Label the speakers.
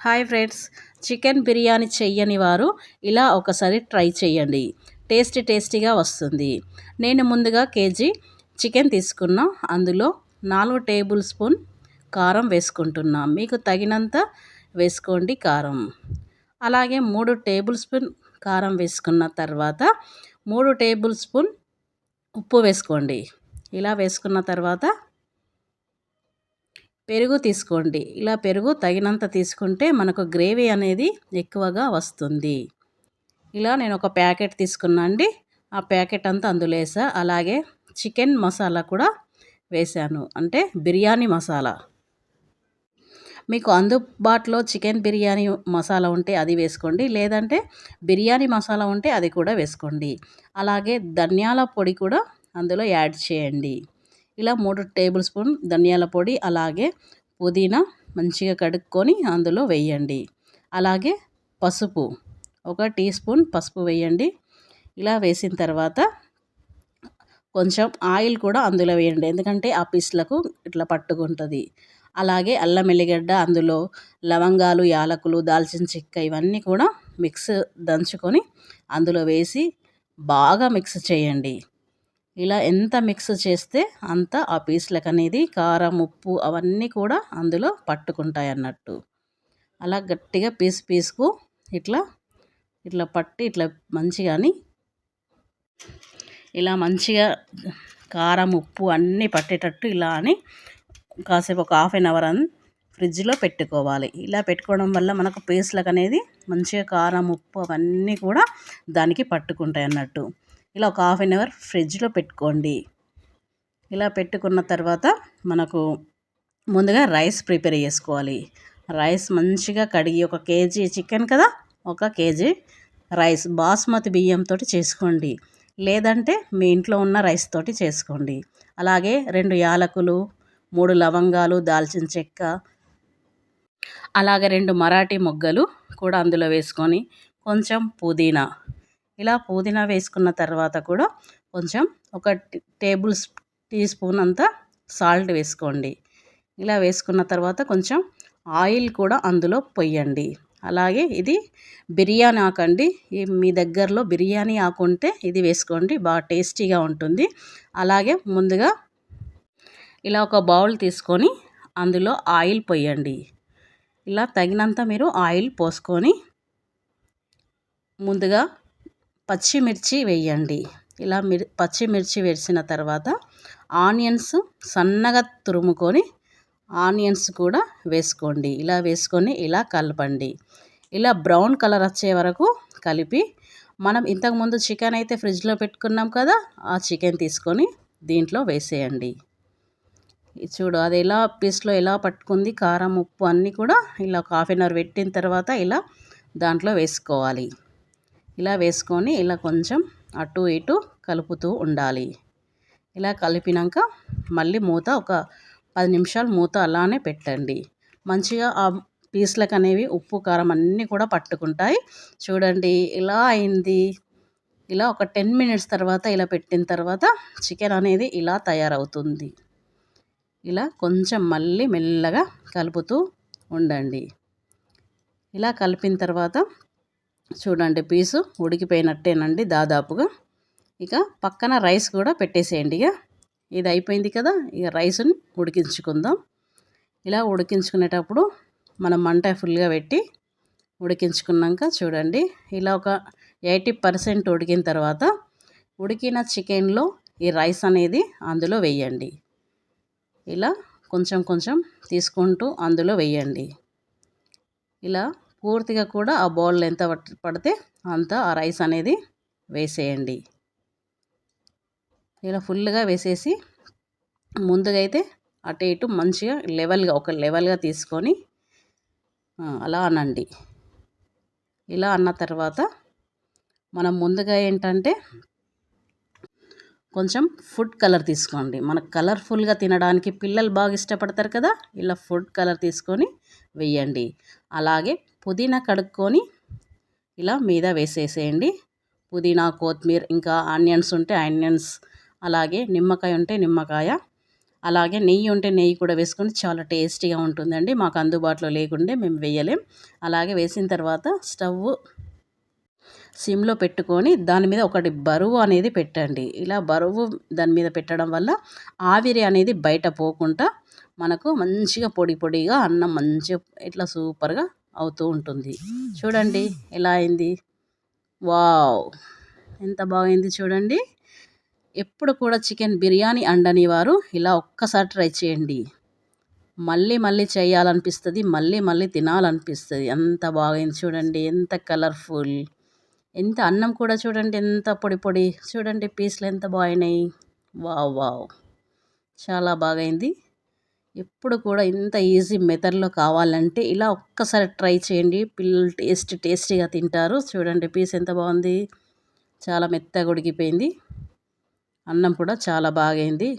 Speaker 1: Hi friends chicken biryani చెయ్యని వారు ఇలా ఒకసారి ట్రై చేయండి టేస్టీ టేస్టీగా వస్తుంది. నేను ముందుగా కేజీ చికెన్ తీసుకున్నా. అందులో నాలుగు టేబుల్ స్పూన్ కారం వేసుకుంటున్నా. మీకు తగినంత వేసుకోండి కారం. అలాగే మూడు టేబుల్ స్పూన్ కారం వేసుకున్న తర్వాత మూడు టేబుల్ స్పూన్ ఉప్పు వేసుకోండి. ఇలా వేసుకున్న తర్వాత పెరుగు తీసుకోండి. ఇలా పెరుగు తగినంత తీసుకుంటే మనకు గ్రేవీ అనేది ఎక్కువగా వస్తుంది. ఇలా నేను ఒక ప్యాకెట్ తీసుకున్నా అండి. ఆ ప్యాకెట్ అంతా అందులో వేసా. అలాగే చికెన్ మసాలా కూడా వేశాను అంటే బిర్యానీ మసాలా. మీకు అందుబాటులో చికెన్ బిర్యానీ మసాలా ఉంటే అది వేసుకోండి. లేదంటే బిర్యానీ మసాలా ఉంటే అది కూడా వేసుకోండి. అలాగే ధనియాల పొడి కూడా అందులో యాడ్ చేయండి. ఇలా మూడు టేబుల్ స్పూన్ ధనియాల పొడి అలాగే పుదీనా మంచిగా కడుక్కొని అందులో వేయండి. అలాగే పసుపు ఒక టీ స్పూన్ పసుపు వేయండి. ఇలా వేసిన తర్వాత కొంచెం ఆయిల్ కూడా అందులో వేయండి. ఎందుకంటే ఆ పీస్లకు ఇట్లా పట్టుకుంటుంది. అలాగే అల్లం ఎల్లిగడ్డ అందులో లవంగాలు యాలకులు దాల్చిన చెక్క ఇవన్నీ కూడా మిక్స్ దంచుకొని అందులో వేసి బాగా మిక్స్ చేయండి. ఇలా ఎంత మిక్స్ చేస్తే అంత ఆ పీసులకు అనేది కారం ఉప్పు అవన్నీ కూడా అందులో పట్టుకుంటాయి అన్నట్టు. అలా గట్టిగా పీస్ పీస్కు ఇట్లా ఇట్లా పట్టి ఇట్లా మంచిగాని ఇలా మంచిగా కారం ఉప్పు అన్నీ పట్టేటట్టు ఇలా అని కాసేపు ఒక హాఫ్ అన్ అవర్ అని ఫ్రిడ్జ్లో పెట్టుకోవాలి. ఇలా పెట్టుకోవడం వల్ల మనకు పీస్లకు అనేది మంచిగా కారం ఉప్పు అవన్నీ కూడా దానికి పట్టుకుంటాయి అన్నట్టు. ఇలా ఒక హాఫ్ అన్ అవర్ ఫ్రిడ్జ్లో పెట్టుకోండి. ఇలా పెట్టుకున్న తర్వాత మనకు ముందుగా రైస్ ప్రిపేర్ చేసుకోవాలి. రైస్ మంచిగా కడిగి ఒక కేజీ చికెన్ కదా ఒక కేజీ రైస్ బాస్మతి బియ్యంతో చేసుకోండి. లేదంటే మీ ఇంట్లో ఉన్న రైస్ తోటి చేసుకోండి. అలాగే రెండు యాలకులు మూడు లవంగాలు దాల్చిన చెక్క అలాగే రెండు మరాఠీ మొగ్గలు కూడా అందులో వేసుకొని కొంచెం పుదీనా ఇలా పుదీనా వేసుకున్న తర్వాత కూడా కొంచెం ఒక టేబుల్ టీ స్పూన్ అంతా సాల్ట్ వేసుకోండి. ఇలా వేసుకున్న తర్వాత కొంచెం ఆయిల్ కూడా అందులో పొయ్యండి. అలాగే ఇది బిర్యానీ ఆకండి. మీ దగ్గరలో బిర్యానీ ఆకు ఉంటే ఇది వేసుకోండి. బాగా టేస్టీగా ఉంటుంది. అలాగే ముందుగా ఇలా ఒక బౌల్ తీసుకొని అందులో ఆయిల్ పొయ్యండి. ఇలా తగినంత మీరు ఆయిల్ పోసుకొని ముందుగా పచ్చిమిర్చి వేయండి. ఇలా మిర్ పచ్చిమిర్చి వేసిన తర్వాత ఆనియన్స్ సన్నగా తురుముకొని ఆనియన్స్ కూడా వేసుకోండి. ఇలా వేసుకొని ఇలా కలపండి. ఇలా బ్రౌన్ కలర్ వచ్చే వరకు కలిపి మనం ఇంతకుముందు చికెన్ అయితే ఫ్రిడ్జ్లో పెట్టుకున్నాం కదా ఆ చికెన్ తీసుకొని దీంట్లో వేసేయండి. చూడు అది ఎలా పీస్లో ఎలా పట్టుకుంది కారం ఉప్పు అన్నీ కూడా ఇలా ఒక హాఫ్ అన్ అవర్ పెట్టిన తర్వాత ఇలా దాంట్లో వేసుకోవాలి. ఇలా వేసుకొని ఇలా కొంచెం అటు ఇటు కలుపుతూ ఉండాలి. ఇలా కలిపినాక మళ్ళీ మూత ఒక పది నిమిషాలు మూత అలానే పెట్టండి. మంచిగా ఆ పీసులకు అనేవి ఉప్పు కారం అన్నీ కూడా పట్టుకుంటాయి. చూడండి ఇలా అయింది. ఇలా ఒక టెన్ మినిట్స్ తర్వాత ఇలా పెట్టిన తర్వాత చికెన్ అనేది ఇలా తయారవుతుంది. ఇలా కొంచెం మళ్ళీ మెల్లగా కలుపుతూ ఉండండి. ఇలా కలిపిన తర్వాత చూడండి పీసు ఉడికిపోయినట్టేనండి దాదాపుగా. ఇక పక్కన రైస్ కూడా పెట్టేసేయండి ఇక. ఇది అయిపోయింది కదా ఇక రైస్ని ఉడికించుకుందాం. ఇలా ఉడికించుకునేటప్పుడు మనం మంట ఫుల్గా పెట్టి ఉడికించుకున్నాక చూడండి ఇలా ఒక ఎయిటీ పర్సెంట్ ఉడికిన తర్వాత ఉడికిన చికెన్లో ఈ రైస్ అనేది అందులో వేయండి. ఇలా కొంచెం కొంచెం తీసుకుంటూ అందులో వేయండి. ఇలా పూర్తిగా కూడా ఆ బౌల్ ఎంత పడితే అంత ఆ రైస్ అనేది వేసేయండి. ఇలా ఫుల్గా వేసేసి ముందుగా అయితే అటు ఇటు మంచిగా లెవెల్గా ఒక లెవెల్గా తీసుకొని అలా అనండి. ఇలా అన్న తర్వాత మనం ముందుగా ఏంటంటే కొంచెం ఫుడ్ కలర్ తీసుకోండి. మనకు కలర్ఫుల్గా తినడానికి పిల్లలు బాగా ఇష్టపడతారు కదా ఇలా ఫుడ్ కలర్ తీసుకొని వేయండి. అలాగే పుదీనా కడుక్కొని ఇలా మీద వేసేసేయండి. పుదీనా కొత్తిమీర ఇంకా ఆనియన్స్ ఉంటే ఆనియన్స్ అలాగే నిమ్మకాయ ఉంటే నిమ్మకాయ అలాగే నెయ్యి ఉంటే నెయ్యి కూడా వేసుకొని చాలా టేస్టీగా ఉంటుందండి. మాకు అందుబాటులో లేకుండే మేము వేయలేం. అలాగే వేసిన తర్వాత స్టవ్ సిమ్లో పెట్టుకొని దాని మీద ఒకటి బరువు అనేది పెట్టండి. ఇలా బరువు దాని మీద పెట్టడం వల్ల ఆవిరి అనేది బయట పోకుండా మనకు మంచిగా పొడి పొడిగా అన్నం మంచిగా ఇట్లా సూపర్గా అవుతూ ఉంటుంది. చూడండి ఎలా అయింది. వావ్! ఎంత బాగైంది చూడండి. ఎప్పుడు కూడా చికెన్ బిర్యానీ అండని వారు ఇలా ఒక్కసారి ట్రై చేయండి. మళ్ళీ మళ్ళీ చేయాలనిపిస్తుంది మళ్ళీ మళ్ళీ తినాలనిపిస్తుంది. అంత బాగైంది చూడండి. ఎంత కలర్ఫుల్! ఎంత అన్నం కూడా చూడండి ఎంత పొడి పొడి. చూడండి పీసులు ఎంత బాగున్నాయి. Wow wow. చాలా బాగైంది. ఎప్పుడు కూడా ఇంత ఈజీ మెథడ్లో కావాలంటే ఇలా ఒక్కసారి ట్రై చేయండి. పిల్లలు టేస్ట్ టేస్టీగా తింటారు. చూడండి పీస్ ఎంత బాగుంది. చాలా మెత్తగా ఉడికిపోయింది. అన్నం కూడా చాలా బాగైంది.